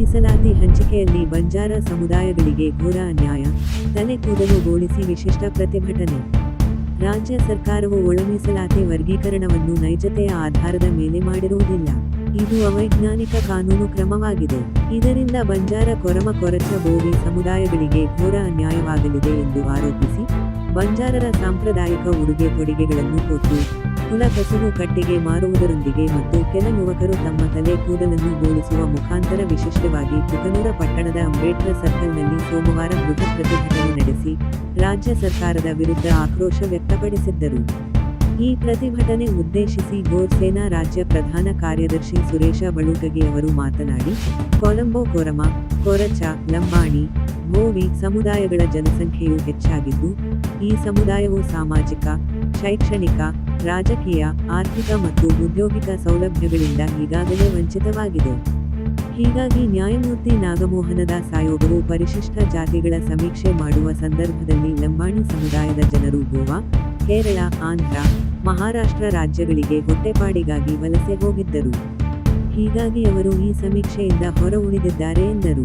ಮೀಸಲಾತಿ ಹಂಚಿಕೆಯಲ್ಲಿ ಬಂಜಾರ ಸಮುದಾಯಗಳಿಗೆ ಘೋರ ಅನ್ಯಾಯ. ತಲೆ ಕೂದಲು ಬೋಳಿಸಿ ವಿಶಿಷ್ಟ ಪ್ರತಿಭಟನೆ. ರಾಜ್ಯ ಸರ್ಕಾರವು ಒಳಮೀಸಲಾತಿ ವರ್ಗೀಕರಣವನ್ನು ನೈಜತೆಯ ಆಧಾರದ ಮೇಲೆ ಮಾಡಿರುವುದಿಲ್ಲ. ಇದು ಅವೈಜ್ಞಾನಿಕ ಕಾನೂನು ಕ್ರಮವಾಗಿದೆ. ಇದರಿಂದ ಬಂಜಾರ ಕೊರಮ ಕೊರಚ ಬೋವಿ ಸಮುದಾಯಗಳಿಗೆ ಘೋರ ಅನ್ಯಾಯವಾಗಲಿದೆ ಎಂದು ಆರೋಪಿಸಿ, ಬಂಜಾರರ ಸಾಂಪ್ರದಾಯಿಕ ಉಡುಗೆ ತೊಡುಗೆಗಳನ್ನು ಕೊಟ್ಟು ಕುಲ ಕಸುಬು ಕಟ್ಟಿಗೆ ಮಾರುವುದರೊಂದಿಗೆ ಮತ್ತು ಕೆಲ ಯುವಕರು ತಮ್ಮ ತಲೆ ಕೂದಲನ್ನು ಬೋಳಿಸುವ ಮುಖಾಂತರ ವಿಶಿಷ್ಟವಾಗಿ ಕುಕನೂರ ಪಟ್ಟಣದ ಅಂಬೇಡ್ಕರ್ ಸರ್ಕಲ್ನಲ್ಲಿ ಸೋಮವಾರ ಬೃಹತ್ ಪ್ರತಿಭಟನೆ ನಡೆಸಿ ರಾಜ್ಯ ಸರ್ಕಾರದ ವಿರುದ್ಧ ಆಕ್ರೋಶ ವ್ಯಕ್ತಪಡಿಸಿದ್ದರು. ಈ ಪ್ರತಿಭಟನೆ ಉದ್ದೇಶಿಸಿ ಗೋರ್ಸೇನಾ ರಾಜ್ಯ ಪ್ರಧಾನ ಕಾರ್ಯದರ್ಶಿ ಸುರೇಶ ಬಳುಕಗಿ ಅವರು ಮಾತನಾಡಿ, ಕೊಲಂಬೋ ಕೊರಮ, ಕೊರಚ, ಲಂಬಾಣಿ, ಗೋವಿ ಸಮುದಾಯಗಳ ಜನಸಂಖ್ಯೆಯು ಹೆಚ್ಚಾಗಿದ್ದು, ಈ ಸಮುದಾಯವು ಸಾಮಾಜಿಕ, ಶೈಕ್ಷಣಿಕ ರಾಜಕೀಯ, ಆರ್ಥಿಕ ಮತ್ತು ಉದ್ಯೋಗಿಕ ಸೌಲಭ್ಯಗಳಿಂದ ಈಗಾಗಲೇ ವಂಚಿತವಾಗಿದೆ. ಹೀಗಾಗಿ ನ್ಯಾಯಮೂರ್ತಿ ನಾಗಮೋಹನದಾಸ್ ಆಯೋಗವು ಪರಿಶಿಷ್ಟ ಜಾತಿಗಳ ಸಮೀಕ್ಷೆ ಮಾಡುವ ಸಂದರ್ಭದಲ್ಲಿ ಲಂಬಾಣಿ ಸಮುದಾಯದ ಜನರು ಗೋವಾ, ಕೇರಳ, ಆಂಧ್ರ, ಮಹಾರಾಷ್ಟ್ರ ರಾಜ್ಯಗಳಿಗೆ ಹೊಟ್ಟೆಪಾಡಿಗಾಗಿ ವಲಸೆ ಹೋಗಿದ್ದರು. ಹೀಗಾಗಿ ಅವರು ಈ ಸಮೀಕ್ಷೆಯಿಂದ ಹೊರ ಉಳಿದಿದ್ದಾರೆ ಎಂದರು.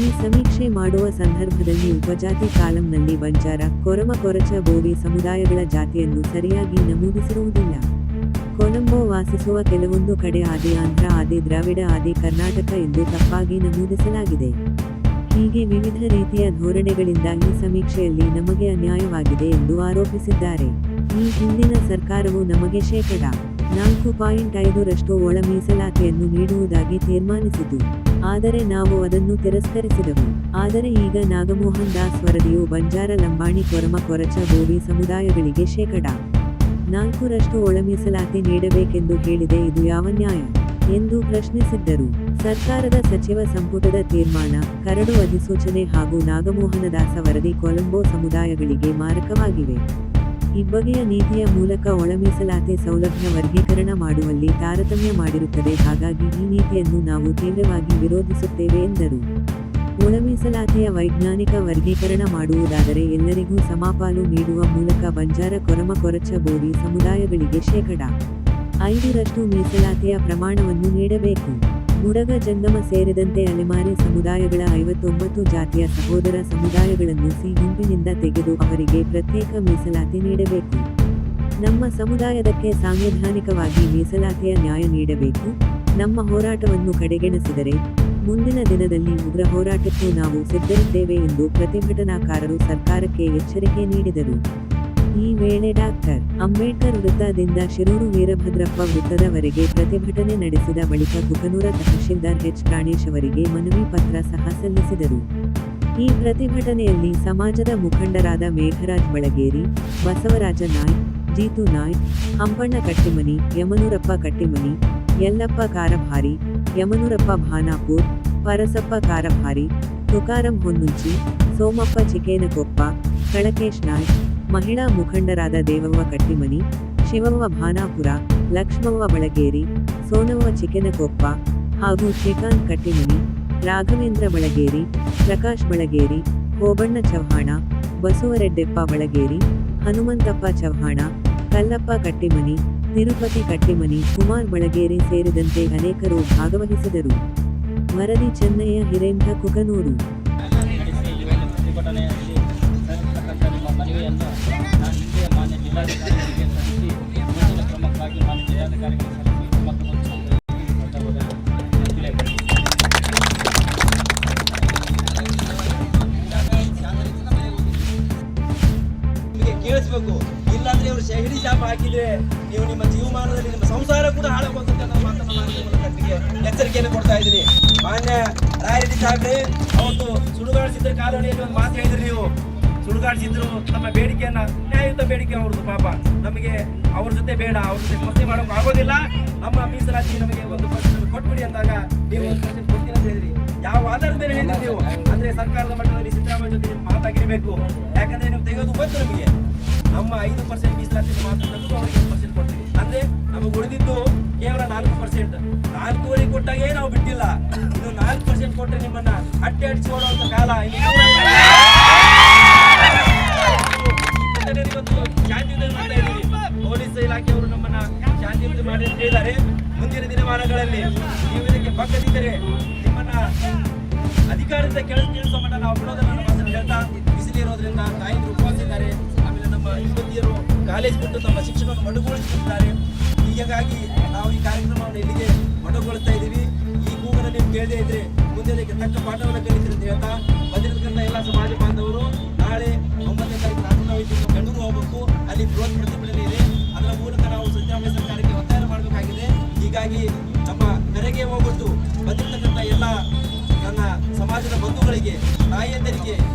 ಈ ಸಮೀಕ್ಷೆ ಮಾಡುವ ಸಂದರ್ಭದಲ್ಲಿ ಉಪಜಾತಿ ಕಾಲಂನಲ್ಲಿ ಬಂಜಾರ, ಕೊರಮ ಕೊರಚ ಬೋವಿ ಸಮುದಾಯಗಳ ಜಾತಿಯನ್ನು ಸರಿಯಾಗಿ ನಮೂದಿಸಿರುವುದಿಲ್ಲ. ಕೊಲಂಬೋ ವಾಸಿಸುವ ಕೆಲವೊಂದು ಕಡೆ ಆದಿ ಆಂಧ್ರ, ಆದಿ ದ್ರಾವಿಡ, ಆದಿ ಕರ್ನಾಟಕ ಎಂದು ತಪ್ಪಾಗಿ ನಮೂದಿಸಲಾಗಿದೆ. ಹೀಗೆ ವಿವಿಧ ರೀತಿಯ ಧೋರಣೆಗಳಿಂದ ಈ ಸಮೀಕ್ಷೆಯಲ್ಲಿ ನಮಗೆ ಅನ್ಯಾಯವಾಗಿದೆ ಎಂದು ಆರೋಪಿಸಿದ್ದಾರೆ. ಈ ಹಿಂದಿನ ಸರ್ಕಾರವು ನಮಗೆ ಶೇಕಡ ನಾಲ್ಕು ಪಾಯಿಂಟ್ ಐದರಷ್ಟು ಒಳ ಮೀಸಲಾತಿಯನ್ನು ನೀಡುವುದಾಗಿ ತೀರ್ಮಾನಿಸಿತು. ಆದರೆ ನಾವು ಅದನ್ನು ತಿರಸ್ಕರಿಸಿದೆವು. ಆದರೆ ಈಗ ನಾಗಮೋಹನ್ ದಾಸ್ ವರದಿಯು ಬಂಜಾರ ಲಂಬಾಣಿ ಕೊರಮ ಕೊರಚ ಗೋವಿ ಸಮುದಾಯಗಳಿಗೆ ಶೇಕಡ ನಾಲ್ಕರಷ್ಟು ಒಳ ಮೀಸಲಾತಿ ನೀಡಬೇಕೆಂದು ಹೇಳಿದೆ ಇದು ಯಾವ ನ್ಯಾಯ? ಎಂದು ಪ್ರಶ್ನಿಸಿದ್ದರು. ಸರ್ಕಾರದ ಸಚಿವ ಸಂಪುಟದ ತೀರ್ಮಾನ, ಕರಡು ಅಧಿಸೂಚನೆ ಹಾಗೂ ನಾಗಮೋಹನದಾಸ ವರದಿ ಕೊಲಂಬೋ ಸಮುದಾಯಗಳಿಗೆ ಮಾರಕವಾಗಿವೆ. ಇಬ್ಬಗೆಯ ನೀತಿಯ ಮೂಲಕ ಒಳಮೀಸಲಾತೆ ಸೌಲಭ್ಯ ವರ್ಗೀಕರಣ ಮಾಡುವಲ್ಲಿ ತಾರತಮ್ಯ ಮಾಡಿರುತ್ತದೆ. ಹಾಗಾಗಿ ಈ ನೀತಿಯನ್ನು ನಾವು ತೀವ್ರವಾಗಿ ವಿರೋಧಿಸುತ್ತೇವೆ ಎಂದರು. ಒಳಮೀಸಲಾತೆಯ ವೈಜ್ಞಾನಿಕ ವರ್ಗೀಕರಣ ಮಾಡುವುದಾದರೆ ಎಲ್ಲರಿಗೂ ಸಮಪಾಲು ನೀಡುವ ಮೂಲಕ ಬಂಜಾರ ಕೊರಮ ಕೊರಚ ಬೋರಿ ಸಮುದಾಯಗಳಿಗೆ ಶೇಕಡ ಐದರಷ್ಟು ಮೀಸಲಾತಿಯ ಪ್ರಮಾಣವನ್ನು ನೀಡಬೇಕು. ಬುಡಗ ಜಂಗಮ ಸೇರಿದಂತೆ ಅಲೆಮಾರಿ ಸಮುದಾಯಗಳ ಐವತ್ತೊಂಬತ್ತು ಜಾತಿಯ ಸಹೋದರ ಸಮುದಾಯಗಳನ್ನು ಸಿ ಗುಂಪಿನಿಂದ ತೆಗೆದು ಅವರಿಗೆ ಪ್ರತ್ಯೇಕ ಮೀಸಲಾತಿ ನೀಡಬೇಕು. ನಮ್ಮ ಸಮುದಾಯದಕ್ಕೆ ಸಾಂವಿಧಾನಿಕವಾಗಿ ಮೀಸಲಾತಿಯ ನ್ಯಾಯ ನೀಡಬೇಕು. ನಮ್ಮ ಹೋರಾಟವನ್ನು ಕಡೆಗಣಿಸಿದರೆ ಮುಂದಿನ ದಿನದಲ್ಲಿ ಉಗ್ರ ಹೋರಾಟಕ್ಕೂ ನಾವು ಸಿದ್ಧರಿದ್ದೇವೆ ಎಂದು ಪ್ರತಿಭಟನಾಕಾರರು ಸರ್ಕಾರಕ್ಕೆ ಎಚ್ಚರಿಕೆ ನೀಡಿದರು. ಈ ವೇಳೆ ಡಾಕ್ಟರ್ ಅಂಬೇಡ್ಕರ್ ವೃತ್ತದಿಂದ ಶಿರೂರು ವೀರಭದ್ರಪ್ಪ ವೃತ್ತದವರೆಗೆ ಪ್ರತಿಭಟನೆ ನಡೆಸಿದ ಬಳಿಕ ಗುಕನೂರ ತಹಶೀಲ್ದಾರ್ ಎಚ್ ಪ್ರಾಣೇಶ್ ಅವರಿಗೆ ಮನವಿ ಪತ್ರ ಸಹ ಸಲ್ಲಿಸಿದರು. ಈ ಪ್ರತಿಭಟನೆಯಲ್ಲಿ ಸಮಾಜದ ಮುಖಂಡರಾದ ಮೇಘರಾಜ್ ಬಳಗೇರಿ, ಬಸವರಾಜ ನಾಯ್ಕ್ ಜೀತು ನಾಯ್ಕ್ ಹಂಪಣ್ಣ ಕಟ್ಟಿಮನಿ, ಯಮನೂರಪ್ಪ ಕಟ್ಟಿಮನಿ, ಯಲ್ಲಪ್ಪ ಕಾರಭಾರಿ, ಯಮನೂರಪ್ಪ ಭಾನಾಪುರ್, ಪರಸಪ್ಪ ಕಾರಭಾರಿ, ತುಕಾರಂ ಹೊನ್ನುಂಚಿ, ಸೋಮಪ್ಪ ಚಿಕೇನಕೊಪ್ಪ ಕಳಕೇಶ್ ನಾಯ್ಕ್ ಮಹಿಳಾ ಮುಖಂಡರಾದ ದೇವವ್ವ ಕಟ್ಟಿಮನಿ, ಶಿವವ್ವ ಭಾನಾಪುರ, ಲಕ್ಷ್ಮವ್ವ ಬಳಗೇರಿ, ಸೋನವ್ವ ಚಿಕೆನಕೊಪ್ಪ ಹಾಗೂ ಶ್ರೀಕಾಂತ್ ಕಟ್ಟಿಮನಿ, ರಾಘವೇಂದ್ರ ಬಳಗೇರಿ, ಪ್ರಕಾಶ್ ಬಳಗೇರಿ, ಕೋಬಣ್ಣ ಚವ್ಹಾಣ, ಬಸವರೆಡ್ಡೆಪ್ಪ ಬಳಗೇರಿ, ಹನುಮಂತಪ್ಪ ಚವ್ಹಾಣ, ಕಲ್ಲಪ್ಪ ಕಟ್ಟಿಮನಿ, ತಿರುಪತಿ ಕಟ್ಟಿಮನಿ, ಕುಮಾರ್ ಬಳಗೇರಿ ಸೇರಿದಂತೆ ಅನೇಕರು ಭಾಗವಹಿಸಿದರು. ವರದಿ ಚೆನ್ನಯ್ಯ ಹಿರೇಂದ್ರ ಕುಕನೂರು. ಮನವಿಯನ್ನು ನಾನು ಹಿಂದೆ ಮಾನ್ಯ ಜಿಲ್ಲಾಧಿಕಾರಿಗಳಿಗೆ ಸಲ್ಲಿಸಿ ಮುಂದಿನ ಕ್ರಮಕ್ಕಾಗಿ ಮಾನ್ಯ ಜಿಲ್ಲಾಧಿಕಾರಿಗಳಿಗೆ ಸಲ್ಲಿಸಿ ಮತ್ತು ಕೇಳಿಸ್ಬೇಕು. ಇಲ್ಲಾಂದ್ರೆ ಇವರು ಶಹಿಡಿ ಶಾಪ ಹಾಕಿದ್ರೆ ನೀವು ನಿಮ್ಮ ಜೀವಮಾನದಲ್ಲಿ ನಿಮ್ಮ ಸಂಸಾರ ಕೂಡ ಹಾಳಾಗುವಂತ ಅನ್ನೋ ಮಾತನ್ನ ನಾನು ನಿಮಗೆ ಎಚ್ಚರಿಕೆಯನ್ನು ಕೊಡ್ತಾ ಇದ್ದೀನಿ. ಮಾನ್ಯ ರಾಯರೆಡ್ಡಿ ಸಾಹೇಬ್ರೆ, ಅವತ್ತು ಸುಡುಗಾಡು ಸಿದ್ಧರ ಕಾಲೋನಿಯಲ್ಲಿ ಒಂದು ಮಾತು ಹೇಳಿದ್ರಿ ನೀವು. ಸುಡುಗಾಡು ಸಿದ್ಧರು ನಮ್ಮ ಬೇಡಿಕೆಯನ್ನ ನ್ಯಾಯಯುತ ಬೇಡಿಕೆ ಅವ್ರದ್ದು ಪಾಪ. ನಮಗೆ ಅವ್ರ ಜೊತೆ ಬೇಡ, ಅವ್ರ ಜೊತೆ ಮಸ್ತಿ ಮಾಡೋಕೆ ಆಗೋದಿಲ್ಲ. ನಮ್ಮ ಮೀಸಲಾತಿ ನಮಗೆ ಒಂದು ಪರ್ಸೆಂಟ್ ಕೊಟ್ಬಿಡಿ ಅಂದಾಗ ನೀವು ಒಂದು ಪರ್ಸೆಂಟ್ ಕೊಡ್ತೀನಿ ಅಂತ ಹೇಳಿದ್ರಿ. ಯಾವ ಆಧಾರದ ಮೇಲೆ ಹೇಳಿದ್ರಿ ನೀವು? ಅಂದ್ರೆ ಸರ್ಕಾರದ ಮಟ್ಟದಲ್ಲಿ ಸಿದ್ದರಾಮಯ್ಯ ಜೊತೆ ನೀವು ಮಾತಾಗಿರಬೇಕು. ಯಾಕಂದ್ರೆ ನೀವು ತೆಗೆಯೋದು ಗೊತ್ತು ನಮಗೆ. ನಮ್ಮ ಐದು ಪರ್ಸೆಂಟ್ ಮೀಸಲಾತಿ ಮಾತ್ರ ಅವ್ರಿಗೆ ಐದು ಪರ್ಸೆಂಟ್ ಕೊಡ್ತೀವಿ. ಅಂದ್ರೆ ನಮಗೆ ಉಳಿದಿದ್ದು ಕೇವಲ ನಾಲ್ಕು ಪರ್ಸೆಂಟ್. ನಾಲ್ಕೂವರೆ ಕೊಟ್ಟಾಗೇ ನಾವು ಬಿಟ್ಟಿಲ್ಲ. ಇದು ನಾಲ್ಕು ಪರ್ಸೆಂಟ್ ಕೊಟ್ಟರೆ ನಿಮ್ಮನ್ನ ಅಟ್ಟೆ ಅಡಿಸಿ ಕಾಲ ಶಾಂತಿಯುತ ಮಾಡಿ ಅಂತ ಹೇಳಿದ್ದಾರೆ. ಮುಂದಿನ ದಿನಮಾನಗಳಲ್ಲಿ ನೀವು ಇದಕ್ಕೆ ಪಕ್ಕದಿದ್ದರೆ ನಿಮ್ಮನ್ನ ಅಧಿಕಾರದಿಂದ ಕೆಳಗೆ ಕೇಳಿಸುವ ಮಟ್ಟ ನಾವು ಬಿಡೋದನ್ನ ಹೇಳ್ತಾ ಬಿಸಿಲಿರೋದ್ರಿಂದ ತಾಯಂದಿರು ಉಪವಾಸ ಆಮೇಲೆ ನಮ್ಮ ಯುವತಿಯರು ಕಾಲೇಜ್ ಬಿಟ್ಟು ತಮ್ಮ ಶಿಕ್ಷಣವನ್ನು ಮಡುಗೊಳಿಸುತ್ತಿದ್ದಾರೆ. ಹೀಗಾಗಿ ನಾವು ಈ ಕಾರ್ಯಕ್ರಮವನ್ನು ಇಲ್ಲಿಗೆ ಮಡುಗೊಳ್ತಾ ಇದ್ದೀವಿ. ಈ ಕೂಗನ್ನು ನೀವು ಕೇಳದೇ ಇದ್ರೆ ಮುಂದೆ ಅದಕ್ಕೆ ತಕ್ಕ ಪಾಠವನ್ನು ಕಲಿತೀರಿ ಅಂತ ಹೇಳ್ತಾ ಬಂದಿರತಕ್ಕಂಥ ಎಲ್ಲ ಸಮಾಜ ಬಾಂಧವರು ನಾಳೆ ಒಂಬತ್ತನೇ ತಾರೀಕು ನಾಲ್ಕು ಬೆಂಗಳೂರು ಹೋಗಬೇಕು. ಅಲ್ಲಿ ಬೃಹತ್ ಪ್ರತಿಭಟನೆ ಇದೆ. ಅದರ ಮೂಲಕ ನಾವು ಸಿದ್ದರಾಮಯ್ಯ ಬಂದಿರತಕ್ಕಂಥ ಎಲ್ಲ ನನ್ನ